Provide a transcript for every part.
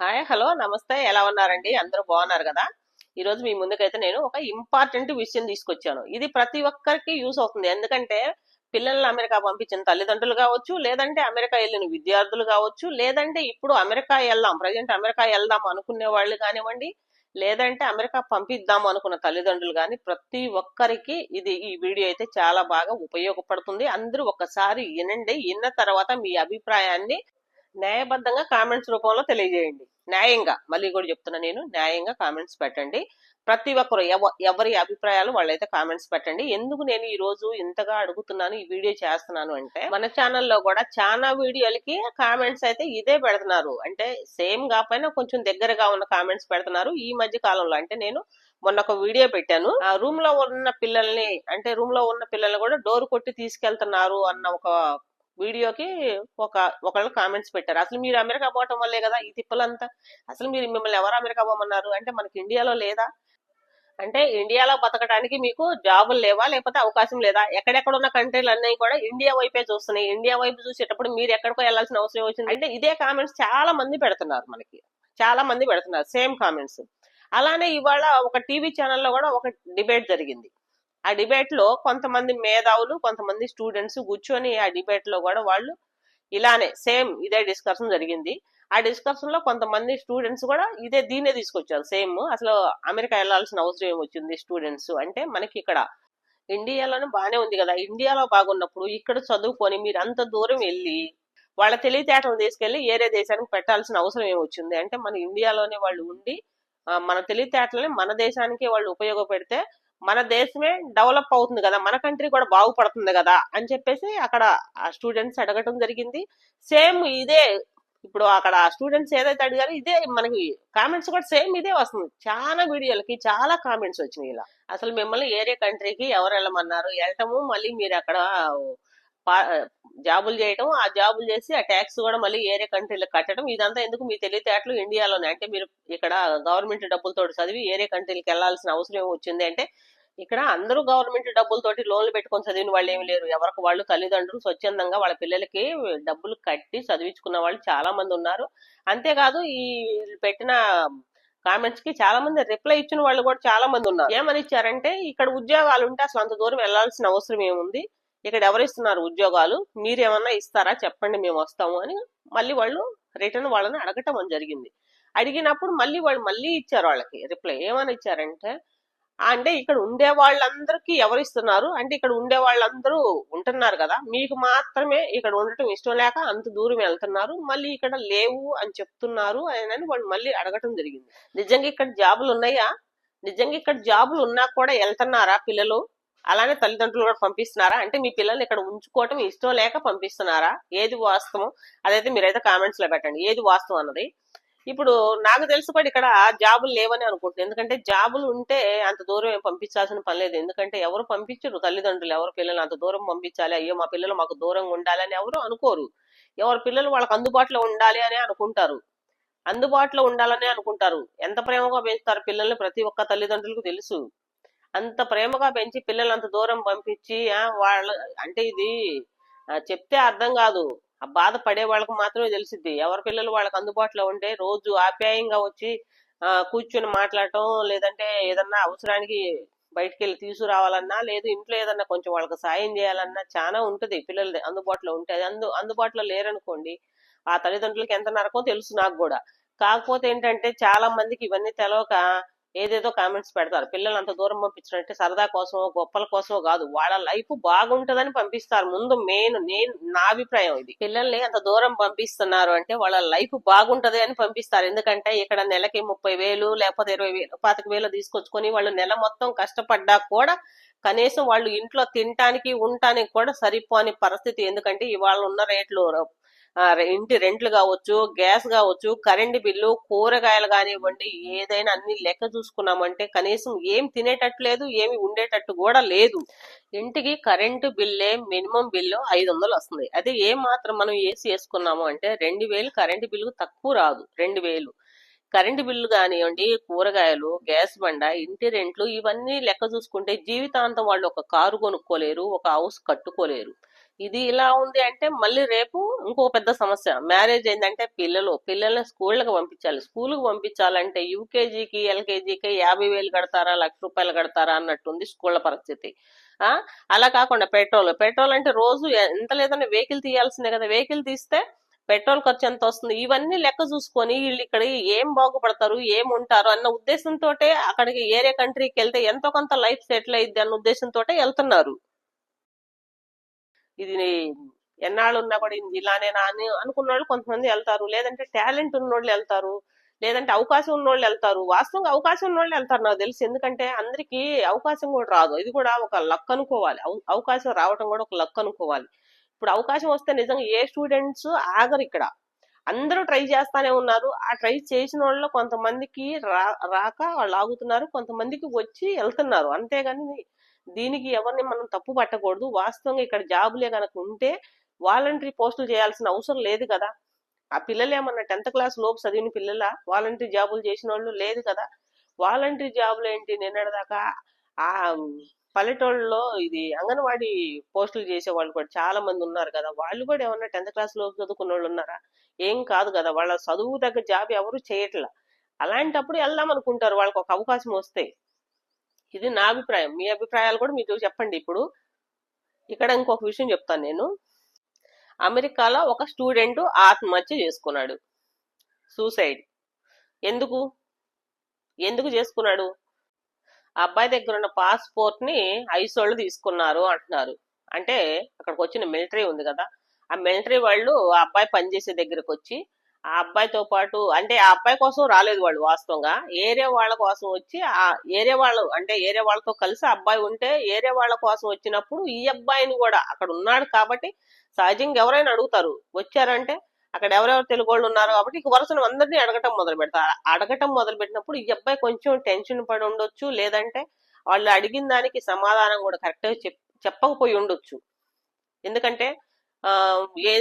Hi hello నమస్తే. ఎలా ఉన్నారండి? అందరూ బాగున్నారు కదా? ఈరోజు మీ ముందుకైతే నేను ఒక ఇంపార్టెంట్ విషయం తీసుకొచ్చాను. ఇది ప్రతి ఒక్కరికి యూస్ అవుతుంది. ఎందుకంటే పిల్లల్ని అమెరికా పంపించిన తల్లిదండ్రులు కావచ్చు లేదంటే అమెరికా వెళ్ళిన విద్యార్థులు కావచ్చు లేదంటే ఇప్పుడు అమెరికా వెళ్దాం ప్రజెంట్ అమెరికా వెళ్దాం అనుకునే వాళ్ళు కానివ్వండి లేదంటే అమెరికా పంపిద్దాం అనుకున్న తల్లిదండ్రులు కానీ ప్రతి ఒక్కరికి ఇది ఈ వీడియో అయితే చాలా బాగా ఉపయోగపడుతుంది. అందరూ ఒకసారి వినండి. విన్న తర్వాత మీ అభిప్రాయాన్ని న్యాయబద్ధంగా కామెంట్స్ రూపంలో తెలియజేయండి. న్యాయంగా మళ్ళీ కూడా చెప్తున్నా నేను న్యాయంగా కామెంట్స్ పెట్టండి. ప్రతి ఒక్కరు ఎవ- ఎవరి అభిప్రాయాలు వాళ్ళైతే కామెంట్స్ పెట్టండి. ఎందుకు నేను ఈ రోజు ఇంతగా అడుగుతున్నాను ఈ వీడియో చేస్తున్నాను అంటే మన ఛానల్లో కూడా చాలా వీడియోలకి కామెంట్స్ అయితే ఇదే పెడుతున్నారు. అంటే సేమ్ కాకపోయినా కొంచెం దగ్గరగా ఉన్న కామెంట్స్ పెడుతున్నారు. ఈ మధ్య కాలంలో అంటే నేను మొన్న ఒక వీడియో పెట్టాను. ఆ రూమ్లో ఉన్న పిల్లల్ని అంటే రూమ్లో ఉన్న పిల్లల్ని కూడా డోర్ కొట్టి తీసుకెళ్తున్నారు అన్న ఒక వీడియోకి ఒక ఒకళ్ళు కామెంట్స్ పెట్టారు. అసలు మీరు అమెరికా పోవటం వల్లే కదా ఈ తిప్పలంతా? అసలు మీరు మిమ్మల్ని ఎవరు అమెరికా పోమన్నారు? అంటే మనకి ఇండియాలో లేదా? అంటే ఇండియాలో బతకడానికి మీకు జాబులు లేవా? లేకపోతే అవకాశం లేదా? ఎక్కడెక్కడ ఉన్న కంట్రీలు అన్నీ కూడా ఇండియా వైపే చూస్తున్నాయి. ఇండియా వైపు చూసేటప్పుడు మీరు ఎక్కడికో వెళ్ళాల్సిన అవసరం వచ్చింది అంటే ఇదే కామెంట్స్ చాలా మంది పెడుతున్నారు మనకి. చాలా మంది పెడుతున్నారు. సేమ్ కామెంట్స్ అలానే ఇవాళ ఒక టీవీ ఛానల్లో కూడా ఒక డిబేట్ జరిగింది. ఆ డిబేట్లో కొంతమంది మేధావులు కొంతమంది స్టూడెంట్స్ కూర్చొని ఆ డిబేట్లో కూడా వాళ్ళు ఇలానే సేమ్ ఇదే డిస్కషన్ జరిగింది. ఆ డిస్కషన్లో కొంతమంది స్టూడెంట్స్ కూడా ఇదే దీన్నే తీసుకొచ్చారు సేమ్ అసలు అమెరికా వెళ్ళాల్సిన అవసరం ఏమొచ్చింది స్టూడెంట్స్ అంటే మనకి ఇక్కడ ఇండియాలోనే బాగానే ఉంది కదా. ఇండియాలో బాగున్నప్పుడు ఇక్కడ చదువుకొని మీరు అంత దూరం వెళ్ళి వాళ్ళ తెలివితేటలు తీసుకెళ్ళి ఏరే దేశానికి పెట్టాల్సిన అవసరం ఏమొచ్చింది? అంటే మన ఇండియాలోనే వాళ్ళు ఉండి మన తెలివితేటలని మన దేశానికి వాళ్ళు ఉపయోగపెడితే మన దేశమే డెవలప్ అవుతుంది కదా మన కంట్రీ కూడా బాగుపడుతుంది కదా అని చెప్పేసి అక్కడ ఆ స్టూడెంట్స్ అడగటం జరిగింది. సేమ్ ఇదే ఇప్పుడు అక్కడ స్టూడెంట్స్ ఏదైతే అడిగారో ఇదే మనకి కామెంట్స్ కూడా సేమ్ ఇదే వస్తుంది. చాలా వీడియోలకి చాలా కామెంట్స్ వచ్చినాయి ఇలా. అసలు మిమ్మల్ని ఏరే కంట్రీకి ఎవరు వెళ్ళమన్నారు? వెళ్ళటము మళ్ళీ మీరు అక్కడ జాబులు చేయటం ఆ జాబులు చేసి ఆ ట్యాక్స్ కూడా మళ్ళీ ఏరే కంట్రీలకు కట్టడం ఇదంతా ఎందుకు మీ తెలివితేటలు ఇండియాలోనే? అంటే మీరు ఇక్కడ గవర్నమెంట్ డబ్బులతో చదివి ఏరే కంట్రీలకు వెళ్ళాల్సిన అవసరం ఏమి వచ్చింది అంటే ఇక్కడ అందరూ గవర్నమెంట్ డబ్బులతోటి లోన్లు పెట్టుకొని చదివిన వాళ్ళు ఏమి లేరు. ఎవరికి వాళ్ళు తల్లిదండ్రులు స్వచ్ఛందంగా వాళ్ళ పిల్లలకి డబ్బులు కట్టి చదివించుకున్న వాళ్ళు చాలా మంది ఉన్నారు. అంతేకాదు ఈ పెట్టిన కామెంట్స్కి చాలా మంది రిప్లై ఇచ్చిన వాళ్ళు కూడా చాలా మంది ఉన్నారు. ఏమని ఇచ్చారంటే ఇక్కడ ఉద్యోగాలు ఉంటే అసలు అంత దూరం వెళ్ళాల్సిన అవసరం ఏముంది? ఇక్కడ ఎవరు ఇస్తున్నారు ఉద్యోగాలు? మీరేమన్నా ఇస్తారా? చెప్పండి మేము వస్తాము అని మళ్ళీ వాళ్ళు రిటర్న్ వాళ్ళని అడగటం అని జరిగింది. అడిగినప్పుడు మళ్ళీ వాళ్ళు మళ్ళీ ఇచ్చారు వాళ్ళకి. రిప్లై ఏమని ఇచ్చారంటే అంటే ఇక్కడ ఉండే వాళ్ళందరికీ ఎవరు ఇస్తున్నారు? అంటే ఇక్కడ ఉండే వాళ్ళందరూ ఉంటున్నారు కదా మీకు మాత్రమే ఇక్కడ ఉండటం ఇష్టం లేక అంత దూరం వెళ్తున్నారు మళ్ళీ ఇక్కడ లేవు అని చెప్తున్నారు అని వాళ్ళు మళ్ళీ అడగటం జరిగింది. నిజంగా ఇక్కడ జాబులు ఉన్నాయా? నిజంగా ఇక్కడ జాబులు ఉన్నా కూడా వెళ్తున్నారా పిల్లలు? అలానే తల్లిదండ్రులు కూడా పంపిస్తున్నారా? అంటే మీ పిల్లల్ని ఇక్కడ ఉంచుకోవటం ఇష్టం లేక పంపిస్తున్నారా? ఏది వాస్తవం? అదైతే మీరైతే కామెంట్స్లో పెట్టండి. ఏది వాస్తవం అన్నది. ఇప్పుడు నాకు తెలుసు కూడా ఇక్కడ జాబులు లేవని అనుకుంటున్నాను ఎందుకంటే జాబులు ఉంటే అంత దూరం ఏం పంపించాల్సిన పని లేదు. ఎందుకంటే ఎవరు పంపించరు తల్లిదండ్రులు. ఎవరు పిల్లలు అంత దూరం పంపించాలి? అయ్యో మా పిల్లలు మాకు దూరంగా ఉండాలి అని ఎవరు అనుకోరు. ఎవరి పిల్లలు వాళ్ళకి అందుబాటులో ఉండాలి అని అనుకుంటారు. అందుబాటులో ఉండాలని అనుకుంటారు. ఎంత ప్రేమగా పెంచుతారు పిల్లల్ని? ప్రతి ఒక్క తల్లిదండ్రులకు తెలుసు. అంత ప్రేమగా పెంచి పిల్లలు అంత దూరం పంపించి వాళ్ళ అంటే ఇది చెప్తే అర్థం కాదు. ఆ బాధ పడే వాళ్ళకి మాత్రమే తెలిసిద్ది. ఎవరి పిల్లలు వాళ్ళకి అందుబాటులో ఉంటే రోజు ఆప్యాయంగా వచ్చి కూర్చొని మాట్లాడటం లేదంటే ఏదన్నా అవసరానికి బయటికి వెళ్ళి తీసుకురావాలన్నా లేదు ఇంట్లో ఏదన్నా కొంచెం వాళ్ళకి సాయం చేయాలన్నా చాలా ఉంటది పిల్లలు అందుబాటులో ఉంటే. అది అందు అందుబాటులో లేరనుకోండి ఆ తల్లిదండ్రులకి ఎంత నరకో తెలుసు నాకు కూడా. కాకపోతే ఏంటంటే చాలా మందికి ఇవన్నీ తెలవక ఏదేదో కామెంట్స్ పెడతారు. పిల్లలు అంత దూరం పంపించినట్టు సరదా కోసమో గొప్పల కోసమో కాదు. వాళ్ళ లైఫ్ బాగుంటదని పంపిస్తారు. ముందు మెయిన్ నేను నా అభిప్రాయం ఇది. పిల్లల్ని అంత దూరం పంపిస్తున్నారు అంటే వాళ్ళ లైఫ్ బాగుంటది అని పంపిస్తారు. ఎందుకంటే ఇక్కడ నెలకి ముప్పై వేలు లేకపోతే ఇరవై వేలు పాతిక వేలు తీసుకొచ్చుకొని వాళ్ళు నెల మొత్తం కష్టపడ్డా కూడా కనీసం వాళ్ళు ఇంట్లో తినటానికి ఉండటానికి కూడా సరిపోని పరిస్థితి. ఎందుకంటే ఇవాళ ఉన్న రేట్లు ఇంటి రెంట్లు కావచ్చు గ్యాస్ కావచ్చు కరెంట్ బిల్లు కూరగాయలు కానివ్వండి ఏదైనా అన్ని లెక్క చూసుకున్నామంటే కనీసం ఏం తినేటట్టు లేదు ఏమి ఉండేటట్టు కూడా లేదు. ఇంటికి కరెంటు బిల్లే మినిమం బిల్లు ఐదు వందలు వస్తుంది. అదే ఏ మాత్రం మనం ఏసీ వేసుకున్నాము అంటే రెండు వేలు కరెంటు బిల్లు తక్కువ రాదు రెండు వేలు. కరెంటు బిల్లు కానివ్వండి కూరగాయలు గ్యాస్ బండ ఇంటి రెంట్లు ఇవన్నీ లెక్క చూసుకుంటే జీవితాంతం వాళ్ళు ఒక కారు కొనుక్కోలేరు ఒక హౌస్ కట్టుకోలేరు. ఇది ఇలా ఉంది అంటే మళ్ళీ రేపు ఇంకో పెద్ద సమస్య. మ్యారేజ్ ఏంటంటే పిల్లలు పిల్లల్ని స్కూళ్ళకి పంపించాలి. స్కూల్కి పంపించాలంటే యూకేజీకి ఎల్కేజీకి యాభై వేలు కడతారా లక్ష రూపాయలు కడతారా అన్నట్టుంది స్కూళ్ళ పరిస్థితి. ఆ? అలా కాకుండా పెట్రోల్ పెట్రోల్ అంటే రోజు ఎంత లేదన్నా వెహికల్ తీయాల్సిందే కదా. వెహికల్ తీస్తే పెట్రోల్ ఖర్చు ఎంత వస్తుంది? ఇవన్నీ లెక్క చూసుకొని వీళ్ళు ఇక్కడ ఏం బాగుపడతారు ఏం ఉంటారు అన్న ఉద్దేశంతో అక్కడికి ఏరే కంట్రీకి వెళ్తే ఎంతో కొంత లైఫ్ సెటిల్ అయ్యిద్ది అన్న ఉద్దేశంతో వెళ్తున్నారు. ఇది ఎన్నాళ్ళు ఉన్నా కూడా ఇలానేనా అని అనుకున్న వాళ్ళు కొంతమంది వెళ్తారు. లేదంటే టాలెంట్ ఉన్నోళ్ళు వెళ్తారు. లేదంటే అవకాశం ఉన్నోళ్ళు వెళ్తారు. వాస్తవంగా అవకాశం ఉన్నోళ్ళు వెళ్తారు నాకు తెలుసు. ఎందుకంటే అందరికీ అవకాశం కూడా రాదు. ఇది కూడా ఒక లక్ అనుకోవాలి. అవకాశం రావటం కూడా ఒక లక్ అనుకోవాలి. ఇప్పుడు అవకాశం వస్తే నిజంగా ఏ స్టూడెంట్స్ ఆగరు ఇక్కడ. అందరూ ట్రై చేస్తానే ఉన్నారు. ఆ ట్రై చేసిన వాళ్ళు కొంతమందికి రా రాక వాళ్ళు ఆగుతున్నారు. కొంతమందికి వచ్చి వెళ్తున్నారు. అంతేగాని దీనికి ఎవరిని మనం తప్పు పట్టకూడదు. వాస్తవంగా ఇక్కడ జాబులే కనుక ఉంటే వాలంటరీ పోస్టులు చేయాల్సిన అవసరం లేదు కదా. ఆ పిల్లలు ఏమన్నా టెన్త్ క్లాస్ లోపు చదివిన పిల్లల? వాలంటరీ జాబులు చేసిన వాళ్ళు లేదు కదా. వాలంటరీ జాబులు ఏంటి? నిన్నటిదాకా ఆ పల్లెటూళ్ళలో ఇది అంగన్వాడీ పోస్టులు చేసే వాళ్ళు కూడా చాలా మంది ఉన్నారు కదా. వాళ్ళు కూడా ఏమన్నా టెన్త్ క్లాస్ లోపు చదువుకున్న వాళ్ళు ఉన్నారా? ఏం కాదు కదా. వాళ్ళ చదువు దగ్గర జాబ్ ఎవరు చేయట్లా? అలాంటప్పుడు వెళ్దాం అనుకుంటారు. వాళ్ళకి ఒక అవకాశం వస్తే. ఇది నా అభిప్రాయం. మీ అభిప్రాయాలు కూడా మీరు చెప్పండి ఇప్పుడు. ఇక్కడ ఇంకొక విషయం చెప్తాను నేను. అమెరికాలో ఒక స్టూడెంట్ ఆత్మహత్య చేసుకున్నాడు. సూసైడ్. ఎందుకు? ఎందుకు చేసుకున్నాడు? ఆ అబ్బాయి దగ్గర ఉన్న పాస్పోర్ట్ని ఐసోళ్ళు తీసుకున్నారు అంటున్నారు. అంటే అక్కడికి వచ్చిన మిలిటరీ ఉంది కదా. ఆ మిలిటరీ వాళ్ళు ఆ అబ్బాయి పనిచేసే దగ్గరకు వచ్చి ఆ అబ్బాయితో పాటు అంటే ఆ అబ్బాయి కోసం రాలేదు వాళ్ళు వాస్తవంగా. ఏరియా వాళ్ళ కోసం వచ్చి ఆ ఏరియా వాళ్ళు అంటే ఏరియా వాళ్ళతో కలిసి అబ్బాయి ఉంటే ఏరియా వాళ్ళ కోసం వచ్చినప్పుడు ఈ అబ్బాయిని కూడా అక్కడ ఉన్నాడు కాబట్టి సహజంగా ఎవరైనా అడుగుతారు వచ్చారంటే? అక్కడ ఎవరెవరు తెలుగు వాళ్ళు ఉన్నారు కాబట్టి ఇక వరుసను అందరినీ అడగటం మొదలు పెడతారు అడగటం మొదలు పెట్టినప్పుడు ఈ అబ్బాయి కొంచెం టెన్షన్ పడి ఉండొచ్చు లేదంటే వాళ్ళు అడిగిన దానికి సమాధానం కూడా కరెక్ట్గా చెప్ చెప్పకపోయి ఉండొచ్చు. ఎందుకంటే ఆ ఏ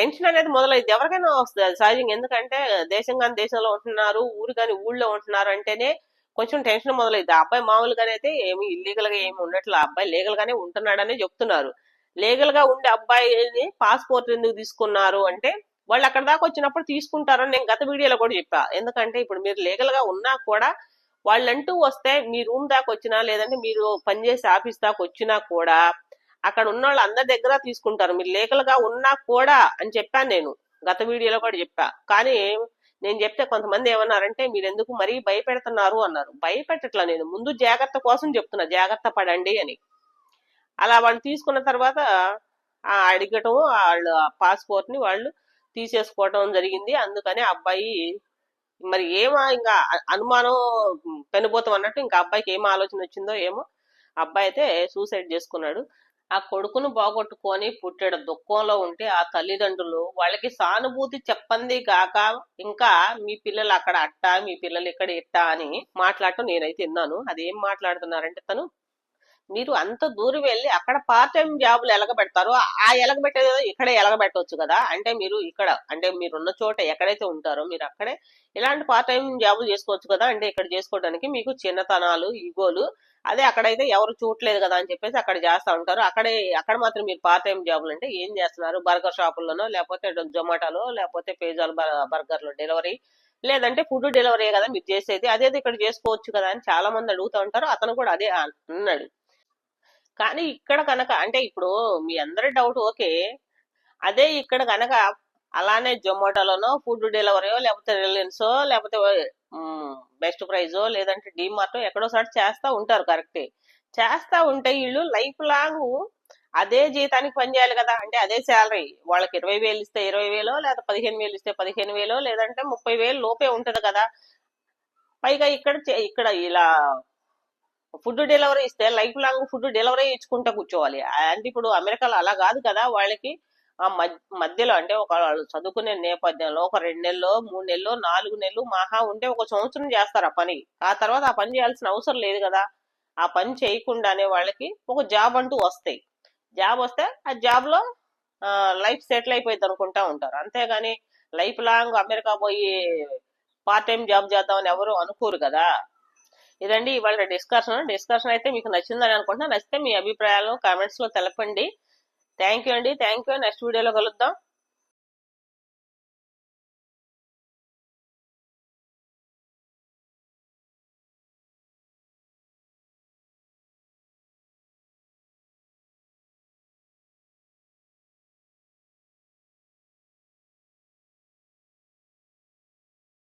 టెన్షన్ అనేది మొదలైంది ఎవరికైనా వస్తుంది. అది సహజంగా. ఎందుకంటే దేశం కానీ దేశంలో ఉంటున్నారు ఊరు కానీ ఊళ్ళో ఉంటున్నారు అంటేనే కొంచెం టెన్షన్ మొదలైంది ఆ అబ్బాయి మామూలుగానే అయితే ఏమి ఇల్లీగల్గా ఏమి ఉండట్లే ఆ అబ్బాయి లీగల్ గానే ఉంటున్నాడని చెప్తున్నారు. లీగల్గా ఉండే అబ్బాయిని పాస్పోర్ట్ ఎందుకు తీసుకున్నారు అంటే వాళ్ళు అక్కడ దాకా వచ్చినప్పుడు తీసుకుంటారని నేను గత వీడియోలో కూడా చెప్పా. ఎందుకంటే ఇప్పుడు మీరు లీగల్గా ఉన్నా కూడా వాళ్ళంటూ వస్తే మీ రూమ్ దాకా వచ్చినా లేదంటే మీరు పనిచేసే ఆఫీస్ దాకా వచ్చినా కూడా అక్కడ ఉన్న వాళ్ళు అందరి దగ్గర తీసుకుంటారు. మీరు లేఖలుగా ఉన్నా కూడా అని చెప్పాను నేను. గత వీడియోలో కూడా చెప్పా. కానీ నేను చెప్తే కొంతమంది ఏమన్నారంటే మీరు ఎందుకు మరీ భయపెడుతున్నారు? అన్నారు. భయపెట్టట్లా నేను. ముందు జాగ్రత్త కోసం చెప్తున్నా. జాగ్రత్త పడండి అని. అలా వాళ్ళు తీసుకున్న తర్వాత ఆ అడగటం వాళ్ళు పాస్పోర్ట్ని వాళ్ళు తీసేసుకోవటం జరిగింది. అందుకని ఆ అబ్బాయి మరి ఏమో ఇంకా అనుమానం పెనుబోతం అన్నట్టు ఇంకా అబ్బాయికి ఏం ఆలోచన వచ్చిందో ఏమో అబ్బాయి అయితే సూసైడ్ చేసుకున్నాడు. ఆ కొడుకును బాగొట్టుకొని పుట్టిన దుఃఖంలో ఉంటే ఆ తల్లిదండ్రులు వాళ్ళకి సానుభూతి చెప్పంది కాక ఇంకా మీ పిల్లలు అక్కడ అట్ట మీ పిల్లలు ఇక్కడ ఇట్ట అని మాట్లాడటం నేనైతే విన్నాను అది ఏం మాట్లాడుతున్నారంటే తను మీరు అంత దూరం వెళ్ళి అక్కడ పార్ట్ టైం జాబులు ఎలగబెడతారో. ఆ ఎలగబెట్టేది ఇక్కడే ఎలగబెట్టవచ్చు కదా. అంటే మీరు ఇక్కడ అంటే మీరు ఉన్న చోట ఎక్కడైతే ఉంటారో మీరు అక్కడే ఇలాంటి పార్ట్ టైం జాబులు చేసుకోవచ్చు కదా. అంటే ఇక్కడ చేసుకోవడానికి మీకు చిన్నతనాలు ఈగోలు అదే అక్కడైతే ఎవరు చూడలేదు కదా అని చెప్పేసి అక్కడ చేస్తా ఉంటారు. అక్కడే అక్కడ మాత్రం మీరు పార్ట్ టైం జాబులు అంటే ఏం చేస్తున్నారు? బర్గర్ షాపుల్లోనో లేకపోతే జొమాటోలో లేకపోతే పేజాల్ బర్గర్లో డెలివరీ లేదంటే ఫుడ్ డెలివరీ కదా మీరు చేసేది? అదేది ఇక్కడ చేసుకోవచ్చు కదా అని చాలా మంది అడుగుతూ ఉంటారు. అతను కూడా అదే అన్నాడు. కానీ ఇక్కడ కనుక అంటే ఇప్పుడు మీ అందరి డౌట్ ఓకే. అదే ఇక్కడ కనుక అలానే జొమాటోలోనో ఫుడ్ డెలివరీయో లేకపోతే రిలయన్స్ లేకపోతే బెస్ట్ ప్రైజో లేదంటే డిమార్ట్ ఎక్కడో చేస్తూ చేస్తా ఉంటారు కరెక్టే. చేస్తా ఉంటే వీళ్ళు లైఫ్ లాంగ్ అదే జీతానికి పనిచేయాలి కదా అంటే అదే శాలరీ. వాళ్ళకి ఇరవై వేలు ఇస్తే ఇరవై వేలో లేదా పదిహేను వేలు ఇస్తే పదిహేను వేలో లేదంటే ముప్పై వేలు లోపే ఉంటుంది కదా. పైగా ఇక్కడ చే- ఇక్కడ ఇలా ఫుడ్ డెలివరీ ఇస్తే లైఫ్ లాంగ్ ఫుడ్ డెలివరీ ఇచ్చుకుంటా కూర్చోవాలి. అంటే ఇప్పుడు అమెరికాలో అలా కాదు కదా వాళ్ళకి ఆ మధ్య- మధ్యలో అంటే ఒక వాళ్ళు చదువుకునే నేపథ్యంలో ఒక రెండు నెలలు మూడు నెలలు నాలుగు నెలలు మహా ఉంటే ఒక సంవత్సరం చేస్తారు ఆ పని. ఆ తర్వాత ఆ పని చేయాల్సిన అవసరం లేదు కదా. ఆ పని చేయకుండానే వాళ్ళకి ఒక జాబ్ అంటూ వస్తాయి. జాబ్ వస్తే ఆ జాబ్లో లైఫ్ సెటిల్ అయిపోయింది అనుకుంటా ఉంటారు. అంతేగాని లైఫ్ లాంగ్ అమెరికా పోయి పార్ట్ టైం జాబ్ చేద్దామని ఎవరు అనుకోరు కదా. ఇదండి ఇవాళ డిస్కషన్ డిస్కషన్ అయితే మీకు నచ్చిందని అనుకుంటున్నా. నచ్చితే మీ అభిప్రాయాలు కామెంట్స్లో తెలపండి. థ్యాంక్ యూ అండి. థ్యాంక్ యూ నెక్స్ట్ వీడియోలో కలుద్దాం.